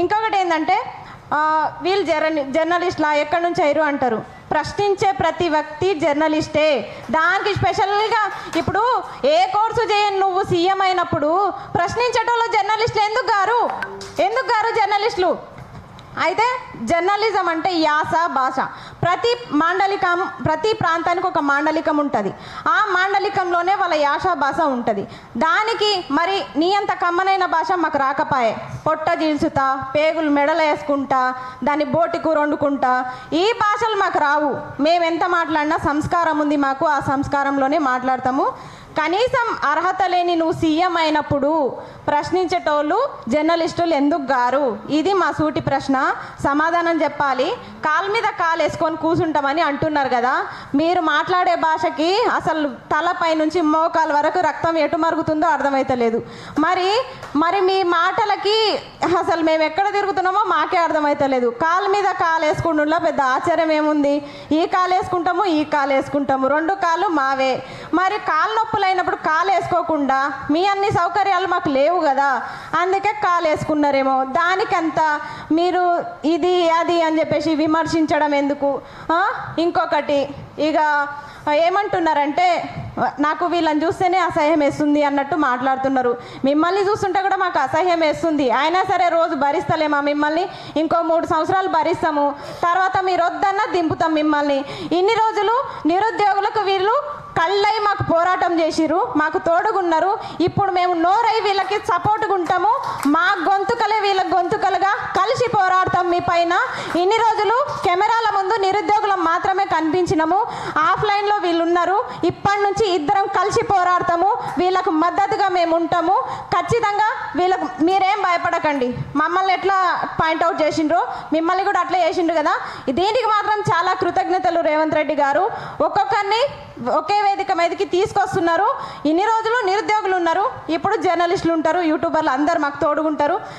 ఇంకొకటి ఏంటంటే వీళ్ళు జర్న జర్నలిస్ట్లా ఎక్కడి నుంచి అయ్యారు అంటారు. ప్రశ్నించే ప్రతి వ్యక్తి జర్నలిస్టే. దానికి స్పెషల్గా ఇప్పుడు ఏ కోర్సు చేయని నువ్వు సీఎం అయినప్పుడు ప్రశ్నించేటోళ్ళు జర్నలిస్టులు ఎందుకు గారు? ఎందుకు గారు జర్నలిస్టులు? అయితే జర్నలిజం అంటే యాస భాష. ప్రతి మాండలికం ప్రతి ప్రాంతానికి ఒక మాండలికం ఉంటుంది. ఆ మాండలికంలోనే వాళ్ళ యాస భాష ఉంటుంది. దానికి మరి నీ అంత కమ్మనైన భాష మాకు రాకపాయే. పొట్ట జీల్చుతా పేగులు మెడలు వేసుకుంటా దాన్ని బోటి కూర వండుకుంటా ఈ భాషలు మాకు రావు. మేము ఎంత మాట్లాడినా సంస్కారం ఉంది మాకు ఆ సంస్కారంలోనే మాట్లాడతాము. కనీసం అర్హత లేని నువ్వు సీఎం అయినప్పుడు ప్రశ్నించేటోళ్ళు జర్నలిస్టులు ఎందుకు గారు? ఇది మా సూటి ప్రశ్న. సమాధానం చెప్పాలి. కాలు మీద కాలు వేసుకొని కూర్చుంటామని అంటున్నారు కదా. మీరు మాట్లాడే భాషకి అసలు తలపై నుంచి మోకాల వరకు రక్తం ఎటు మరుగుతుందో అర్థమవుతలేదు మరి మరి మీ మాటలకి అసలు మేము ఎక్కడ తిరుగుతున్నామో మాకే అర్థమవుతలేదు కాలు మీద కాలు వేసుకుంటుండలో పెద్ద ఆశ్చర్యం ఏముంది? ఈ కాలు వేసుకుంటాము ఈ కాలు వేసుకుంటాము. రెండు కాళ్ళు మావే. మరి కాలు నొప్పులు అయినప్పుడు కాలు వేసుకోకుండా మీ అన్ని సౌకర్యాలు మాకు లేవు కదా అందుకే కాలు వేసుకున్నారేమో దానికంత మీరు ఇది అది అని చెప్పేసి విమర్శించడం ఎందుకు? ఇంకొకటి ఇక ఏమంటున్నారంటే నాకు వీళ్ళని చూస్తేనే అసహ్యం వేస్తుంది అన్నట్టు మాట్లాడుతున్నారు. మిమ్మల్ని చూస్తుంటే కూడా మాకు అసహ్యం వేస్తుంది. అయినా సరే రోజు భరిస్తలేమా మిమ్మల్ని? ఇంకో మూడు సంవత్సరాలు భరిస్తాము. తర్వాత మీరు వద్దన్నా దింపుతాం మిమ్మల్ని. ఇన్ని రోజులు నిరుద్యోగులకు పోరాటం చేసిరు మాకు తోడుగున్నారు. ఇప్పుడు మేము నోరై వీళ్ళకి సపోర్ట్గా ఉంటాము. మా గొంతుకలే వీళ్ళ గొంతుకలుగా కలిసి పోరాడతాం మీ పైన. ఇన్ని రోజులు కెమెరాల ముందు నిరుద్యోగులం మాత్రమే కనిపించినాము. ఆఫ్లైన్లో వీళ్ళు ఉన్నారు ఇప్పటి నుంచి ఇద్దరం కలిసి పోరాడతాము. వీళ్ళకు మద్దతుగా మేము ఉంటాము. ఖచ్చితంగా వీళ్ళకు మీరేం మమ్మల్ని ఎట్లా పాయింట్అవుట్ చేసిండ్రో మిమ్మల్ని కూడా అట్లా చేసిండ్రు కదా? దీనికి మాత్రం చాలా కృతజ్ఞతలు రేవంత్ రెడ్డి గారు. ఒక్కొక్కరిని ఒకే వేదిక మీదకి తీసుకొస్తున్నారు. ఇన్ని రోజులు నిరుద్యోగులు ఉన్నారు. ఇప్పుడు జర్నలిస్టులు ఉంటారు యూట్యూబర్లు అందరు మాకు తోడుగుంటారు.